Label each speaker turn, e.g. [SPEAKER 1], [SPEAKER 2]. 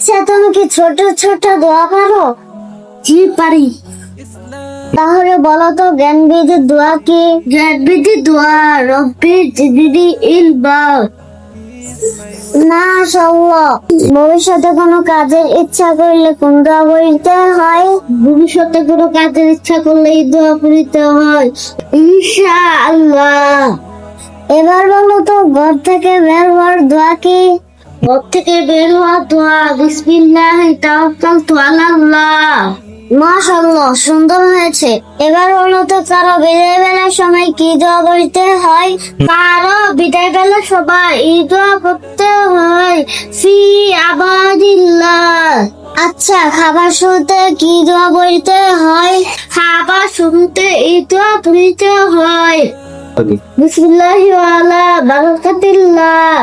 [SPEAKER 1] আচ্ছা তুমি কি ছোট ছোট দোয়া পারো?
[SPEAKER 2] জি পারি।
[SPEAKER 1] তাহলে বলো তো জ্ঞান বিধির দোয়া কি?
[SPEAKER 2] জ্ঞানবিধি দোয়া রব্বি জিদিদি ইলবা
[SPEAKER 1] না সল্লাহ ভবিষ্যতে কোনো কাজের ইচ্ছা করলে কোন দোয়া বলতে হয়?
[SPEAKER 2] ভবিষ্যতে কোনো কাজের ইচ্ছা করলে এই দোয়া করিতে হয়। ইনশা আল্লাহ
[SPEAKER 1] এবার বলো তো ঘর থেকে বের হওয়ার দোয়া কি?
[SPEAKER 2] ঘর থেকে বের হওয়া দোয়া বিসমিল্লাহ তাওয়াক্কালতু আলাল্লাহ
[SPEAKER 1] মাশাআল্লাহ সুন্দর হয়েছে। এবার বলো তো কারও বিদায় বেলার সময় কি দোয়া বলতে হয়?
[SPEAKER 2] কারও বিদায় বেলা সবাই এই দোয়া করতে হয়। ফি আবাদিল্লাহ।
[SPEAKER 1] আচ্ছা খাবার শুনতে কি দোয়া বলতে হয়?
[SPEAKER 2] খাবার শুনতে এই দোয়া পড়িতে হয়। বিসমিল্লাহি ওয়ালা বারাকাতিল্লাহ।